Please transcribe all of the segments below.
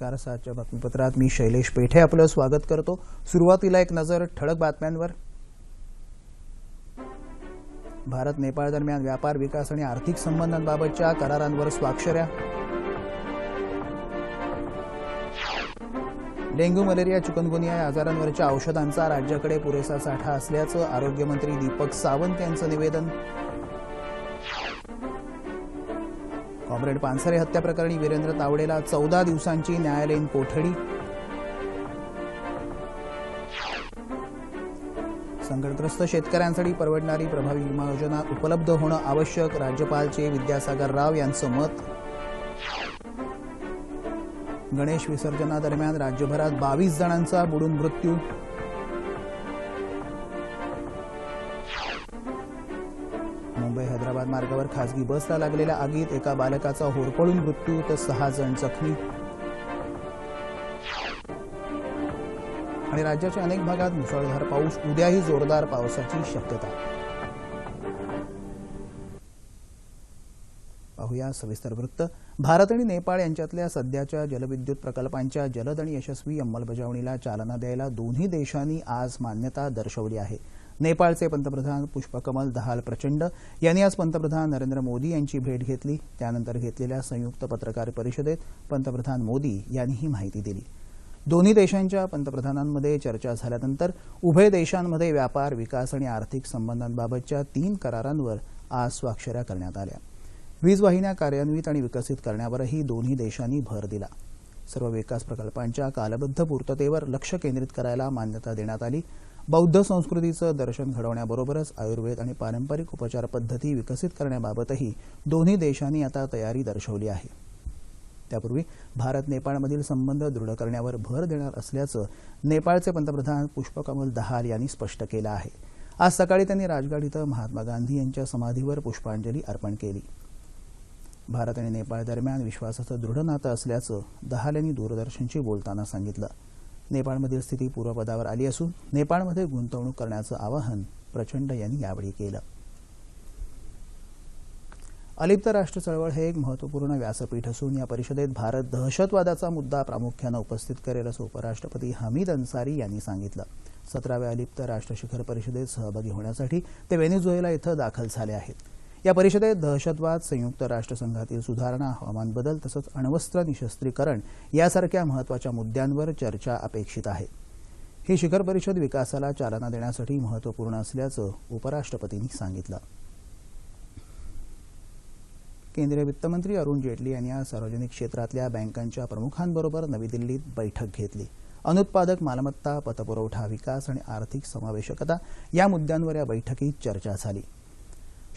नमस्कार सातच्या बातमीपत्रात मी शैलेश पेठे आपलं स्वागत करतो. सुरुवातीला एक नजर ठळक बातम्यांवर. भारत नेपाळ दरम्यान व्यापार विकास आणि आर्थिक संबंधांबाबतच्या करारांवर स्वाक्षऱ्या. डेंग्यू मलेरिया चिकनगुनिया या आजारांवरच्या औषधांचा राज्याकडे पुरेसा साठा असल्याचं आरोग्यमंत्री दीपक सावंत यांचं निवेदन. कॉम्रेड पानसरे हत्या प्रकरणी वीरेंद्र तावडेला चौदा दिवसांची न्यायालयीन कोठडी. संकटग्रस्त शेतकऱ्यांसाठी परवडणारी प्रभावी विमा योजना उपलब्ध होणं आवश्यक राज्यपालचे विद्यासागर राव यांचं मत. गणेश विसर्जनादरम्यान राज्यभरात बावीस जणांचा बुडून मृत्यू. मार्गावर खासगी बसला लागलेल्या आगीत एका बालकाचा होरपळून मृत्यू तर सहा जण जखमी. आणि राज्याच्या अनेक भागात मुसळधार पाऊस उद्याही जोरदार पावसाची शक्यता. पाहूया सविस्तर वृत्त. भारत आणि नेपाळ यांच्यातल्या सध्याच्या जलविद्युत प्रकल्पांच्या जलद आणि यशस्वी अंमलबजावणीला चालना द्यायला दोन्ही देशांनी आज मान्यता दर्शवली आहे. नेपाळचे पंतप्रधान पुष्पकमल दहाल प्रचंड यांनी आज पंतप्रधान नरेंद्र मोदी यांची भेट घेतली. त्यानंतर घेतलेल्या संयुक्त पत्रकार परिषदेत पंतप्रधान मोदी यांनी ही माहिती दिली. दोन्ही देशांच्या पंतप्रधानांमध्ये चर्चा झाल्यानंतर उभय देशांमध्ये व्यापार विकास आणि आर्थिक संबंधांबाबतच्या तीन करारांवर आज स्वाक्षऱ्या करण्यात आल्या. वीज वाहिन्या कार्यान्वित आणि विकसित करण्यावरही दोन्ही देशांनी भर दिला. सर्व विकास प्रकल्पांच्या कालबद्ध पूर्ततेवर लक्ष केंद्रित करायला मान्यता देण्यात आली. बौद्ध संस्कृतीचं दर्शन घडवण्याबरोबरच आयुर्वेद आणि पारंपरिक उपचार पद्धती विकसित करण्याबाबतही दोन्ही देशांनी आता तयारी दर्शवली आहे. त्यापूर्वी भारत नेपाळमधील संबंध दृढ करण्यावर भर देणार असल्याचं नेपाळचे पंतप्रधान पुष्पकमल दहाल यांनी स्पष्ट केलं आहे. आज सकाळी त्यांनी राजघाट इथं महात्मा गांधी यांच्या समाधीवर पुष्पांजली अर्पण केली. भारत आणि नेपाळ दरम्यान विश्वासाचं दृढ नातं असल्याचं दहाल यांनी दूरदर्शनशी बोलताना सांगितलं. नेपाळमधील स्थिती पूर्वपदावर आली असून नेपाळमध्ये गुंतवणूक करण्याचं आवाहन प्रचंड यांनी यावेळी केलं. अलिप्त राष्ट्र चळवळ हे एक महत्त्वपूर्ण व्यासपीठ असून या परिषदेत भारत दहशतवादाचा मुद्दा प्रामुख्यानं उपस्थित करेल असं उपराष्ट्रपती हमीद अन्सारी यांनी सांगितलं. सतराव्या अलिप्त राष्ट्र शिखर परिषदेत सहभागी होण्यासाठी ते वेनेझुएला इथं दाखल झाले आहेत. या परिषदेत दहशतवाद संयुक्त राष्ट्रसंघातील सुधारणा हवामान बदल तसंच अण्वस्त्र निशस्त्रीकरण यासारख्या महत्त्वाच्या मुद्द्यांवर चर्चा अपेक्षित आहे. ही शिखर परिषद विकासाला चालना देण्यासाठी महत्त्वपूर्ण असल्याचं उपराष्ट्रपतींनी सांगितलं. केंद्रीय वित्तमंत्री अरुण जेटली यांनी आज सार्वजनिक क्षेत्रातल्या बँकांच्या प्रमुखांबरोबर नवी दिल्लीत बैठक घेतली. अनुत्पादक मालमत्ता पतपुरवठा विकास आणि आर्थिक समावेशकता या मुद्द्यांवर या बैठकीत चर्चा झाली.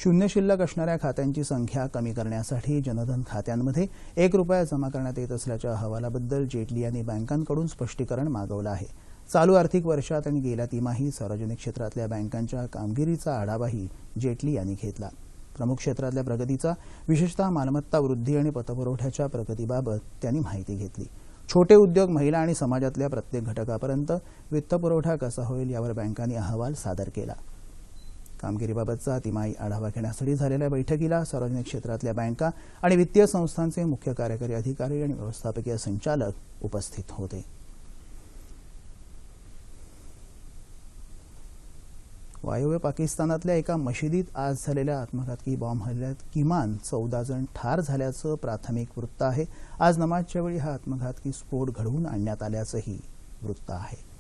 शून्य शिल्लक असणाऱ्या खात्यांची संख्या कमी करण्यासाठी जनधन खात्यांमध्ये एक रुपया जमा करण्यात येत असल्याच्या अहवालाबद्दल जेटली यांनी बँकांकडून स्पष्टीकरण मागवलं आहे. चालू आर्थिक वर्षात आणि गेल्या तिमाही सार्वजनिक क्षेत्रातल्या बँकांच्या कामगिरीचा आढावाही जेटली यांनी घेतला. प्रमुख क्षेत्रातल्या प्रगतीचा विशेषतः मालमत्ता वृद्धी आणि पतपुरवठ्याच्या प्रगतीबाबत त्यांनी माहिती घेतली. छोटे उद्योग महिला आणि समाजातल्या प्रत्येक घटकापर्यंत वित्तपुरवठा कसा होईल यावर बँकांनी अहवाल सादर केला. कामगिरीबाबतचा तिमाही आढावा घेण्यासाठी झालेल्या बैठकीला सार्वजनिक क्षेत्रातल्या बँका आणि वित्तीय संस्थांचे मुख्य कार्यकारी अधिकारी आणि व्यवस्थापकीय संचालक उपस्थित होते. वायव्य पाकिस्तानातल्या एका मशिदीत आज झालेल्या आत्मघातकी बॉम्ब हल्ल्यात किमान चौदा जण ठार झाल्याचं प्राथमिक वृत्त आहे. आज नमाजच्या वेळी हा आत्मघातकी स्फोट घडवून आणण्यात आल्याचंही वृत्त आहे.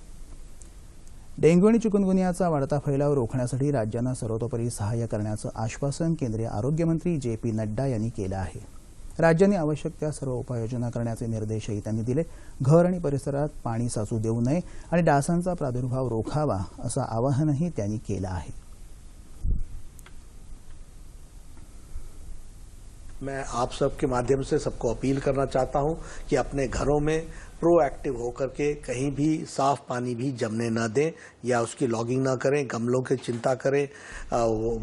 डेंग्यू आणि चिकुनगुनियाचा वाढता फैलाव रोखण्यासाठी राज्यांना सर्वतोपरी सहाय्य करण्याचं आश्वासन केंद्रीय आरोग्यमंत्री जे पी नड्डा यांनी केलं आहे. राज्यांनी आवश्यक त्या सर्व उपाययोजना करण्याचे निर्देशही त्यांनी दिले. घर आणि परिसरात पाणी साचू देऊ नये आणि डासांचा प्रादुर्भाव रोखावा असं आवाहनही त्यांनी केलं आहे. मैं आप सबके माध्यम से सबको अपील करना चाहता हूं कि अपने घरों में प्रोएक्टिव होकर के कहीं भी साफ़ पानी भी जमने न दें या उसकी लॉगिंग ना करें, गमलों की चिंता करें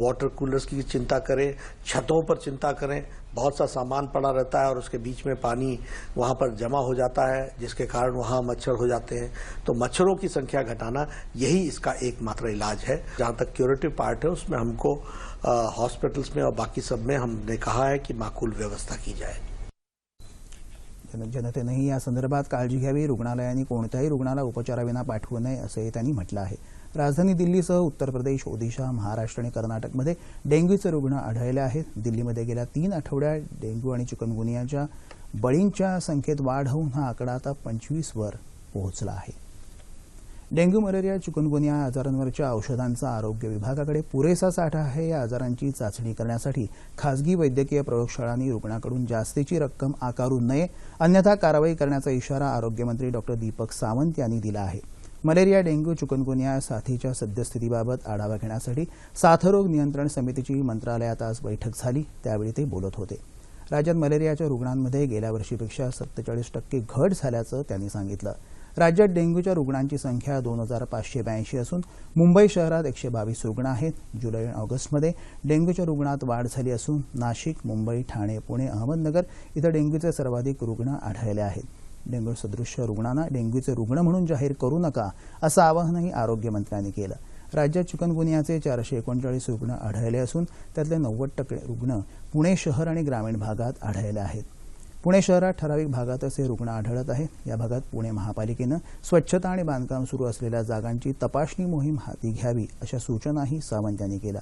वाटर कूलर्स की चिंता करें, छतों पर चिंता करें, बहुत सा सामान पड़ा रहता है और उसके बीच में पानी वहाँ पर जमा हो जाता है, जिसके कारण वहाँ मच्छर हो जाते हैं। तो मच्छरों की संख्या घटाना यही इसका एकमात्र इलाज है। जहाँ तक क्यूरेटिव पार्ट है, उसमें हमको हॉस्पिटल्स में और बाकी सब में हमने कहा है कि माकूल व्यवस्था की जाए। जन जनतेनंही या संदर्भात काळजी घ्यावी रुग्णालयांनी कोणत्याही रुग्णाला उपचाराविना पाठवू नये असंही त्यांनी म्हटलं आहे. राजधानी दिल्लीसह उत्तर प्रदेश ओदिशा महाराष्ट्र आणि कर्नाटकमध्ये डेंग्यूचे रुग्ण आढळले आहेत. दिल्लीमध्ये गेल्या तीन आठवड्यात डेंग्यू आणि चिकनगुनियाच्या बळींच्या संख्येत वाढ होऊन हा आकडा आता पंचवीसवर पोहोचला आहे. डेंग्यू मलेरिया चिकनगुनिया आजारांवरच्या औषधांचा आरोग्य विभागाकडे पुरेसा साठा आहे या आजारांची चाचणी करण्यासाठी खासगी वैद्यकीय प्रयोगशाळांनी रुग्णाकडून जास्तीची रक्कम आकारू नये अन्यथा कारवाई करण्याचा इशारा आरोग्यमंत्री डॉक्टर दीपक सावंत यांनी दिला आहे. मलेरिया डेंग्यू चिकनगुनिया साथीच्या सद्यस्थितीबाबत आढावा घेण्यासाठी साथरोग नियंत्रण समितीची मंत्रालयात आज बैठक झाली त्यावेळी ते बोलत होते. राज्यात मलेरियाच्या रुग्णांमध्ये गेल्या वर्षीपेक्षा सत्तेचाळीस टक्के घट झाल्याचं त्यांनी सांगितलं. राज्यात डेंग्यूच्या रुग्णांची संख्या दोन हजार पाचशे ब्याऐंशी असून मुंबई शहरात एकशे बावीस रुग्ण आहेत. जुलै आणि ऑगस्टमध्ये डेंग्यूच्या रुग्णात वाढ झाली असून नाशिक मुंबई ठाणे पुणे अहमदनगर इथं डेंग्यूचे सर्वाधिक रुग्ण आढळले आहेत. डेंग्यू सदृश्य रुग्णांना डेंग्यूचे रुग्ण म्हणून जाहीर करू नका असं आवाहनही आरोग्यमंत्र्यांनी केलं. राज्यात चिकनगुनियाचे चारशे एकोणचाळीस रुग्ण आढळले असून त्यातले नव्वद टक्के रुग्ण पुणे शहर आणि ग्रामीण भागात आढळले आहेत. पुणे शहरात ठराविक भागातच हे रुग्ण आढळत आहेत. या भागात पुणे महापालिकेनं स्वच्छता आणि बांधकाम सुरू असलेल्या जागांची तपासणी मोहीम हाती घ्यावी अशा सूचनाही सावंत यांनी केल्या.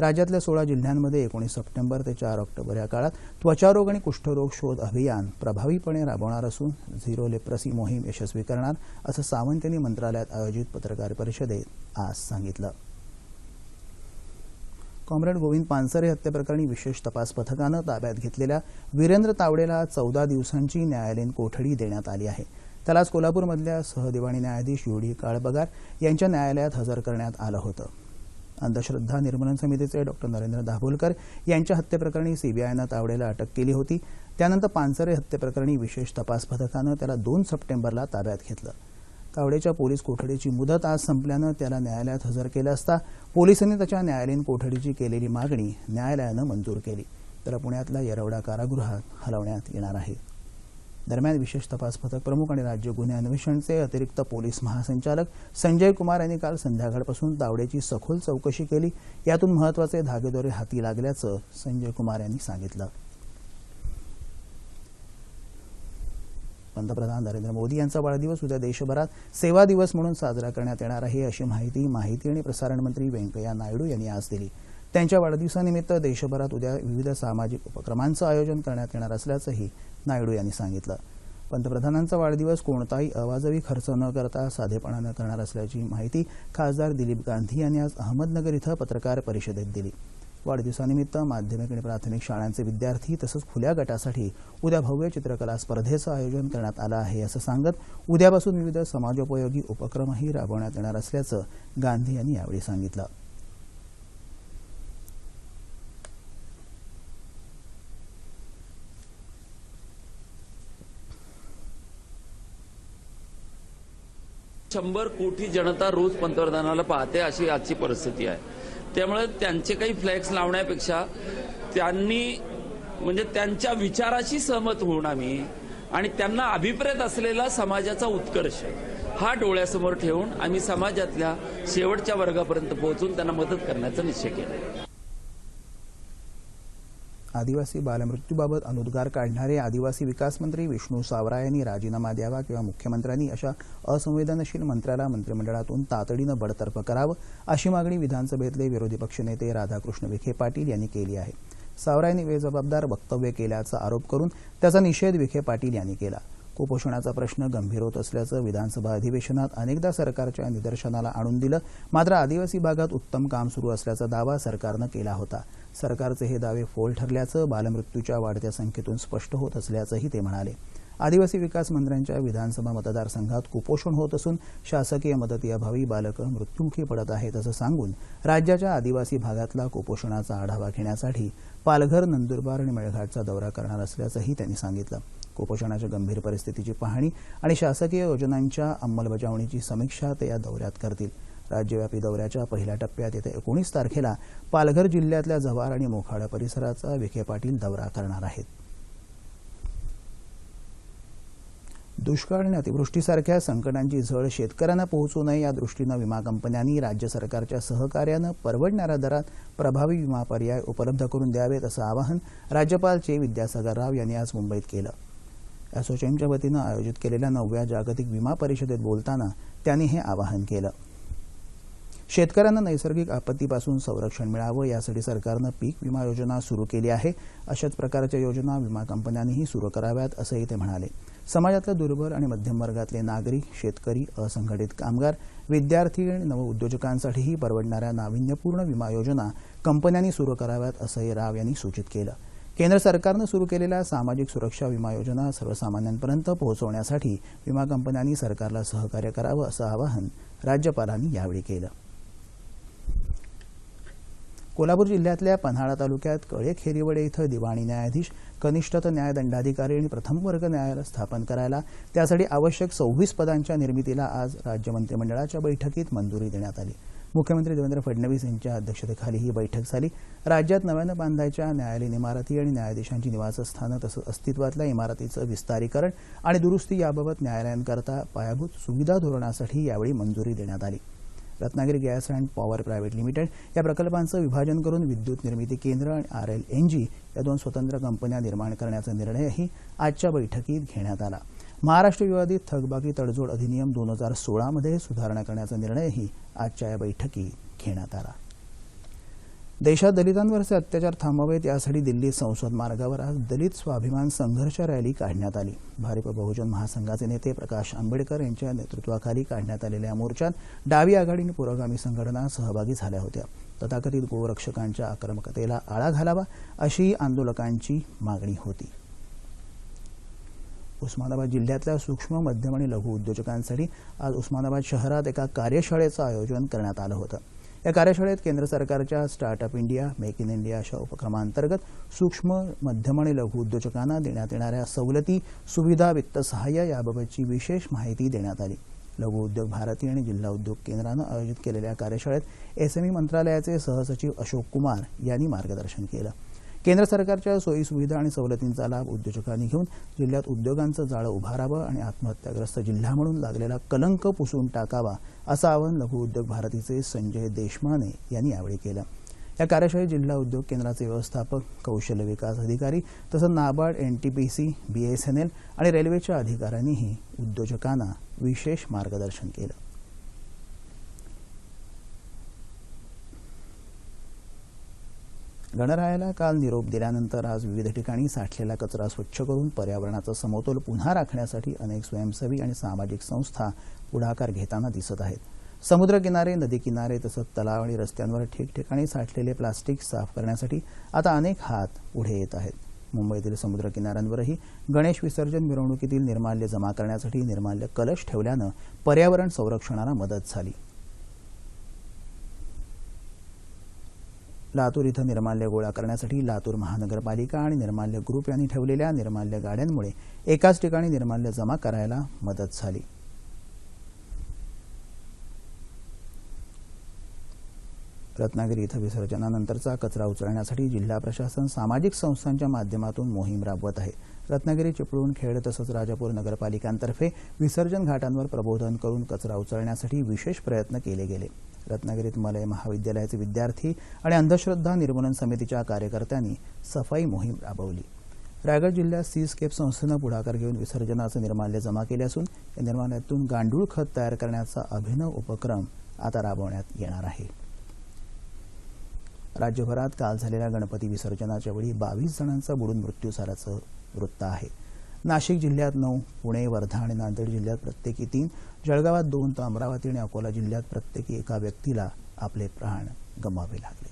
राज्यातल्या सोळा जिल्ह्यांमध्ये एकोणीस सप्टेंबर ते चार ऑक्टोबर या काळात त्वचारोग आणि कुष्ठरोग शोध अभियान प्रभावीपणे राबवणार असून झिरो लेप्रसी मोहीम यशस्वी करणार असं सावंत यांनी मंत्रालयात आयोजित पत्रकार परिषदेत आज सांगितलं. कॉम्रेड गोविंद पानसरे हत्येप्रकरणी विशेष तपास पथकानं ताब्यात घेतलेल्या वीरेंद्र तावडेला चौदा दिवसांची न्यायालयीन कोठडी देण्यात आली आहे. त्याला आज कोल्हापूरमधल्या सहदिवाणी न्यायाधीश युडी काळबगार यांच्या न्यायालयात हजर करण्यात आलं होतं. अंधश्रद्धा निर्मूलन समितीचे डॉक्टर नरेंद्र दाभोलकर यांच्या हत्येप्रकरणी सीबीआयनं तावडेला अटक केली होती. त्यानंतर पानसरे हत्येप्रकरणी विशेष तपास पथकानं त्याला दोन सप्टेंबरला ताब्यात घेतलं. तावडेच्या पोलीस कोठडीची मुदत आज संपल्यानं त्याला न्यायालयात हजर केलं असता पोलिसांनी त्याच्या न्यायालयीन कोठडीची केलेली मागणी न्यायालयानं मंजूर केली. तर पुण्यातल्या येरवडा कारागृहात हलवण्यात येणार आहे. दरम्यान विशेष तपास पथक प्रमुख आणि राज्य गुन्हे अन्वेषणचे अतिरिक्त पोलीस महासंचालक संजय कुमार यांनी काल संध्याकाळपासून तावडेची सखोल चौकशी केली. यातून महत्त्वाचे धागेदोरे हाती लागल्याचं संजय कुमार यांनी सांगितलं. पंतप्रधान नरेंद्र मोदी यांचा वाढदिवस उद्या देशभरात सेवा दिवस म्हणून साजरा करण्यात येणार आहे अशी माहिती माहिती आणि प्रसारण मंत्री व्यंकय्या नायडू यांनी आज दिली. त्यांच्या वाढदिवसानिमित्त देशभरात उद्या विविध सामाजिक उपक्रमांचं आयोजन करण्यात येणार असल्याचंही नायडू यांनी सांगितलं. पंतप्रधानांचा वाढदिवस कोणताही अवाजवी खर्च न करता साधेपणानं करणार असल्याची माहिती खासदार दिलीप गांधी यांनी आज अहमदनगर इथं पत्रकार परिषदेत दिली. वाढदिवसानिमित्त माध्यमिक आणि प्राथमिक शाळांचे विद्यार्थी तसंच खुल्या गटासाठी उद्या भव्य चित्रकला स्पर्धेचं आयोजन करण्यात आलं आहे असं सांगत उद्यापासून विविध समाजोपयोगी उपक्रमही राबवण्यात येणार असल्याचं गांधी यांनी यावेळी सांगितलं. शंभर कोटी जनता रोज पंतप्रधानाला पाहते अशी आजची परिस्थिती आहे. त्यामुळे त्यांचे काही फ्लॅक्स लावण्यापेक्षा त्यांनी म्हणजे त्यांच्या विचाराशी सहमत होऊन आम्ही आणि त्यांना अभिप्रेत असलेला समाजाचा उत्कर्ष हा डोळ्यासमोर ठेवून आम्ही समाजातल्या शेवटच्या वर्गापर्यंत पोहोचून त्यांना मदत करण्याचा निश्चय केला. आदिवासी बालमृत्यूबाबत अनुद्गार काढणारे आदिवासी विकास मंत्री विष्णू सावरा यांनी राजीनामा द्यावा किंवा मुख्यमंत्र्यांनी अशा असंवेदनशील मंत्र्याला मंत्रिमंडळातून तातडीनं बडतर्फ करावं अशी मागणी विधानसभेतले विरोधी पक्षनेते राधाकृष्ण विखे पाटील यांनी केली आहे. सावरा यांनी बेजबाबदार वक्तव्य केल्याचा आरोप करून त्याचा निषेध विखे पाटील यांनी केला. कुपोषणाचा प्रश्न गंभीर होत असल्याचं विधानसभा अधिवेशनात अनेकदा सरकारच्या निदर्शनाला आणून दिलं मात्र आदिवासी भागात उत्तम काम सुरू असल्याचा दावा सरकारनं केला होता. सरकारचे हे दावे फोल ठरल्याचं बालमृत्यूच्या वाढत्या संख्येतून स्पष्ट होत असल्याचंही ते म्हणाले. आदिवासी विकास मंत्र्यांच्या विधानसभा मतदारसंघात कुपोषण होत असून शासकीय मदतीअभावी बालकं मृत्युमुखी पडत आहेत असं सांगून राज्याच्या आदिवासी भागातला कुपोषणाचा आढावा घेण्यासाठी पालघर नंदुरबार आणि मेळघाटचा दौरा करणार असल्याचंही त्यांनी सांगितलं. कुपोषणाच्या गंभीर परिस्थितीची पाहणी आणि शासकीय योजनांच्या अंमलबजावणीची समीक्षा ते या दौऱ्यात करतील. राज्यव्यापी दौऱ्याच्या पहिल्या टप्प्यात येत्या एकोणीस तारखेला पालघर जिल्ह्यातल्या जव्हार आणि मोखाडा परिसराचा विखे पाटील दौरा करणार आहेत. दुष्काळ आणि अतिवृष्टीसारख्या संकटांची झळ शेतकऱ्यांना पोहोचू नये या दृष्टीनं विमा कंपन्यांनी राज्य सरकारच्या सहकार्यानं परवडणाऱ्या दरात प्रभावी विमा पर्याय उपलब्ध करून द्यावेत असं आवाहन राज्यपाल चे विद्यासागर राव यांनी आज मुंबईत केलं. असोचेमच्या वतीनं आयोजित केलेल्या नवव्या जागतिक विमा परिषदेत बोलताना त्यांनी हे आवाहन केलं. शेतकऱ्यांना नैसर्गिक आपत्तीपासून संरक्षण मिळावं यासाठी सरकारनं पीक विमा योजना सुरू केली आहे. अशाच प्रकारच्या योजना विमा कंपन्यांनीही सुरू कराव्यात असंही ते म्हणाले. समाजातल्या दुर्बल आणि मध्यम वर्गातले नागरिक शेतकरी असंघटित कामगार विद्यार्थी आणि नवउद्योजकांसाठीही परवडणाऱ्या नाविन्यपूर्ण विमा योजना कंपन्यांनी सुरू कराव्यात असंही राव यांनी सूचित केलं. केंद्र सरकारनं सुरू केलेल्या सामाजिक सुरक्षा विमा योजना सर्वसामान्यांपर्यंत पोहोचवण्यासाठी विमा कंपन्यांनी सरकारला सहकार्य करावं असं आवाहन राज्यपालांनी यावेळी केलं. कोल्हापूर जिल्ह्यातल्या पन्हाळा तालुक्यात कळे खेरीवडे इथं दिवाणी न्यायाधीश कनिष्ठ न्याय दंडाधिकारी आणि प्रथम वर्ग न्यायालय स्थापन करायला त्यासाठी आवश्यक सव्वीस पदांच्या निर्मितीला आज राज्य मंत्रिमंडळाच्या बैठकीत मंजुरी देण्यात आली. मुख्यमंत्री देवेंद्र फडणवीस यांच्या अध्यक्षतेखाली ही बैठक झाली. राज्यात नव्यानं बांधायच्या न्यायालयीन इमारती आणि न्यायाधीशांची निवासस्थानं तसंच अस्तित्वातल्या इमारतीचं विस्तारीकरण आणि दुरुस्ती याबाबत न्यायालयांकरता पायाभूत सुविधा धोरणासाठी यावेळी मंजुरी देण्यात आली. Ratnagiri gas and power private limited या प्रकल्पांचं विभाजन करून विद्युत निर्मिती केंद्र आणि आर एल एन जी या दोन स्वतंत्र कंपन्या निर्माण करण्याचा निर्णयही आजच्या बैठकीत घेण्यात आला. महाराष्ट्र विवादित थकबाकी तडजोड अधिनियम दोन हजार सोळामध्ये सुधारणा करण्याचा निर्णयही आजच्या या बैठकीत घेण्यात आला. देशात दलितांवरचे अत्याचार थांबावेत यासाठी दिल्ली संसद मार्गावर आज दलित स्वाभिमान संघर्ष रॅली काढण्यात आली. भारिप बहुजन महासंघाचे नेते प्रकाश आंबेडकर यांच्या नेतृत्वाखाली काढण्यात आलेल्या मोर्चात डावी आघाडी आणि पुरोगामी संघटना सहभागी झाल्या होत्या. तथाकथित गोरक्षकांच्या आक्रमकतेला आळा घालावा अशी आंदोलकांची मागणी होती. उस्मानाबाद जिल्ह्यातल्या सूक्ष्म मध्यम आणि लघु उद्योजकांसाठी आज उस्मानाबाद शहरात एका कार्यशाळेचं आयोजन करण्यात आलं होतं. या कार्यशाळेत केंद्र सरकारच्या startup India make in India अशा उपक्रमांतर्गत सूक्ष्म मध्यम आणि लघु उद्योजकांना देण्यात येणाऱ्या सवलती सुविधा वित्त सहाय्य याबाबतची विशेष माहिती देण्यात आली. लघु उद्योग भारती आणि जिल्हा उद्योग केंद्रानं आयोजित केलेल्या कार्यशाळेत एसएमई मंत्रालयाचे सहसचिव अशोक कुमार यांनी मार्गदर्शन केलं. केंद्र सरकारच्या सोयीसुविधा आणि सवलतींचा लाभ उद्योजकांनी घेऊन जिल्ह्यात उद्योगांचं जाळं उभारावं आणि आत्महत्याग्रस्त जिल्हा म्हणून लागलेला कलंक पुसून टाकावा असं आवाहन लघु उद्योग भारतीचे संजय देशमाने यांनी यावेळी केलं. या कार्यशाळेत जिल्हा उद्योग केंद्राचे व्यवस्थापक कौशल्य विकास अधिकारी तसंच नाबार्ड एनटीपीसी बीएसएनएल आणि रेल्वेच्या अधिकाऱ्यांनीही उद्योजकांना विशेष मार्गदर्शन केलं. गणरायाला काल निरोप दिल्यानंतर आज विविध ठिकाणी साठलेला कचरा स्वच्छ करून पर्यावरणाचा समतोल पुन्हा राखण्यासाठी अनेक स्वयंसेवी आणि सामाजिक संस्था पुढाकार घेताना दिसत आहेत. समुद्रकिनारे नदी किनारे तसंच तलाव आणि रस्त्यांवर ठिकठिकाणी साठलेले प्लास्टिक साफ करण्यासाठी आता अनेक हात पुढे येत आहेत. मुंबईतील समुद्रकिनाऱ्यांवरही गणेश विसर्जन मिरवणुकीतील निर्माल्य जमा करण्यासाठी निर्माल्य कलश ठेवल्यानं पर्यावरण संरक्षणाला मदत झाली. लातूर इथं निर्माल्य गोळा करण्यासाठी लातूर महानगरपालिका आणि निर्माल्य ग्रुप यांनी ठेवलेल्या निर्माल्य गाड्यांमुळे एकाच ठिकाणी निर्माल्य जमा करायला मदत झाली. रत्नागिरी इथं विसर्जनानंतरचा कचरा उचलण्यासाठी जिल्हा प्रशासन सामाजिक संस्थांच्या माध्यमातून मोहीम राबवत आहे. रत्नागिरी चिपळूण खेड तसंच राजापूर नगरपालिकांतर्फे विसर्जन घाटांवर प्रबोधन करून कचरा उचलण्यासाठी विशेष प्रयत्न केले गेले. रत्नागिरीत मलय महाविद्यालयाचे विद्यार्थी आणि अंधश्रद्धा निर्मूलन समितीच्या कार्यकर्त्यांनी सफाई मोहीम राबवली. रायगड जिल्ह्यात सीस्केप संस्थेनं पुढाकार घेऊन विसर्जनाचं निर्माल्य जमा केले असून या निर्माल्यातून गांडूळ खत तयार करण्याचा अभिनव उपक्रम आता राबवण्यात येणार आहे. राज्यभरात काल झालेल्या गणपती विसर्जनाच्या वेळी बावीस जणांचा बुडून मृत्यू झाल्याचं वृत्त आहे. नाशिक जिल्ह्यात नऊ पुणे वर्धा आणि नांदेड जिल्ह्यात प्रत्येकी तीन जळगावात दोन तर अमरावती आणि अकोला जिल्ह्यात प्रत्येकी एका व्यक्तीला आपले प्राण गमावे लागले.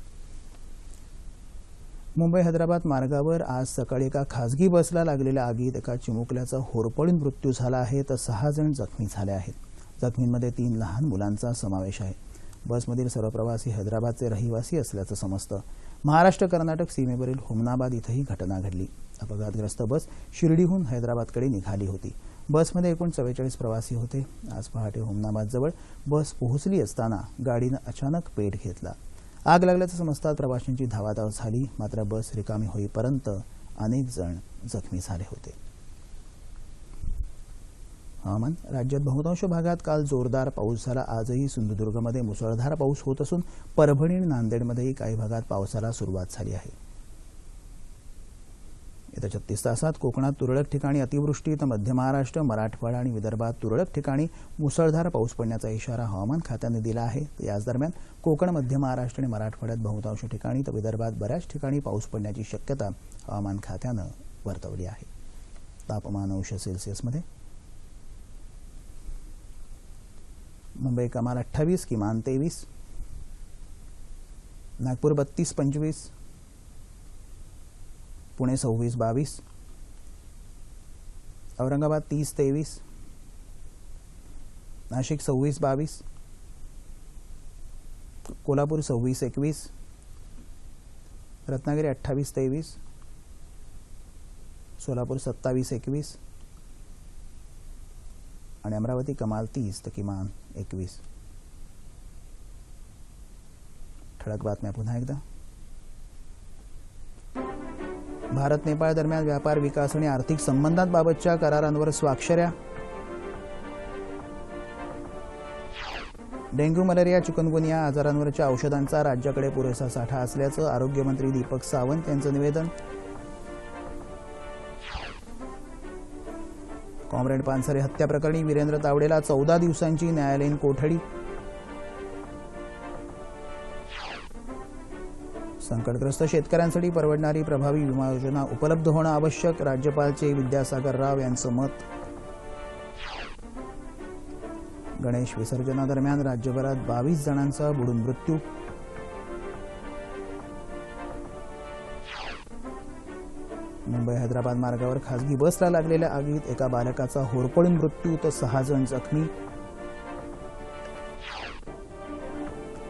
मुंबई हैदराबाद मार्गावर आज सकाळी एका खासगी बसला लागलेल्या आगीत एका चिमुकल्याचा होरपळून मृत्यू झाला आहे तर सहा जण जखमी झाले आहेत. जखमींमध्ये तीन लहान मुलांचा समावेश आहे. बसमधील सर्व प्रवासी हैदराबादचे रहिवासी असल्याचं समजतं. महाराष्ट्र कर्नाटक सीमेवरील हुमनाबाद इथंही घटना घडली. अपघातग्रस्त बस शिर्डीहून हैदराबादकडे निघाली होती. बसमध्ये एकूण चव्वेचाळीस प्रवासी होते. आज पहाटे हुमनाबादजवळ बस पोहोचली असताना गाडीनं अचानक पेट घेतला. आग लागल्याचं समजतात प्रवाशांची धावाधाव झाली. मात्र बस रिकामी होईपर्यंत अनेक जण जखमी झाले होते. हवामान राज्यात बहुतांश भागात काल जोरदार पाऊस झाला. आजही सिंधुदुर्गमध्ये मुसळधार पाऊस होत असून परभणी आणि नांदेडमध्येही काही भागात पावसाला सुरुवात झाली आहे. येत्या छत्तीस तासात कोकणात तुरळक ठिकाणी अतिवृष्टी तर मध्य महाराष्ट्र मराठवाडा आणि विदर्भात तुरळक ठिकाणी मुसळधार पाऊस पडण्याचा इशारा हवामान खात्याने दिला आहे. तर याच दरम्यान कोकण मध्य महाराष्ट्र आणि मराठवाड्यात बहुतांश ठिकाणी तर विदर्भात बऱ्याच ठिकाणी पाऊस पडण्याची शक्यता हवामान खात्यानं वर्तवली आहे. तापमान अंश सेल्सिअसमध्ये मुंबई कमाल अठ्ठावीस किमान तेवीस. नागपूर बत्तीस पंचवीस. पुणे सव्वीस बावीस. औरंगाबाद तीस तेवीस. नाशिक सव्वीस बावीस. कोल्हापूर सव्वीस एकवीस. रत्नागिरी अठ्ठावीस तेवीस. सोलापूर सत्तावीस एकवीस. आणि अमरावती कमाल तीस तर किमान एकवीस. ठळक बातम्या पुन्हा एकदा. भारत नेपाळ दरम्यान व्यापार विकास आणि आर्थिक संबंधांबाबतच्या करारांवर स्वाक्षऱ्या. डेंग्यू मलेरिया चिकनगुनिया आजारांवरच्या औषधांचा राज्याकडे पुरेसा साठा असल्याचं आरोग्यमंत्री दीपक सावंत यांचं निवेदन. कॉम्रेड पानसरे हत्या प्रकरणी वीरेंद्र तावडेला चौदा दिवसांची न्यायालयीन कोठडी. संकटग्रस्त शेतकऱ्यांसाठी परवडणारी प्रभावी विमा योजना उपलब्ध होणं आवश्यक राज्यपालचे विद्यासागर राव यांचं मत. गणेश विसर्जनादरम्यान राज्यभरात बावीस जणांचा बुडून मृत्यू. मुंबई हैदराबाद मार्गावर खासगी बसला लागलेल्या आगीत एका बालकाचा होरपळून मृत्यू तर सहा जण जखमी.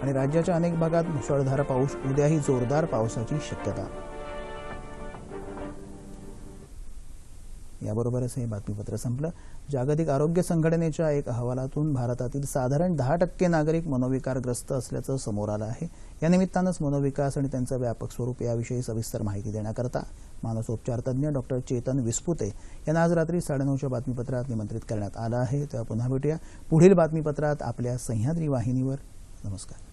आणि राज्याच्या अनेक भागात मुसळधार पाऊस उद्याही जोरदार पावसाची शक्यता. याबरोबरच हे बातमीपत्र संपलं. जागतिक आरोग्य संघटनेच्या एक अहवालातून भारतातील साधारण दहा टक्के नागरिक मनोविकारग्रस्त असल्याचं समोर आलं आहे. या निमित्तानंच मनोविकास आणि त्यांचं व्यापक स्वरूप याविषयी सविस्तर माहिती देण्याकरता मानसोपचार तज्ज्ञ डॉक्टर चेतन विस्पुते यांना आज रात्री साडेनऊच्या बातमीपत्रात निमंत्रित करण्यात आलं आहे. तेव्हा पुन्हा भेटूया. पुढील बातमीपत्रात आपल्या सह्याद्री वाहिनीवर. नमस्कार.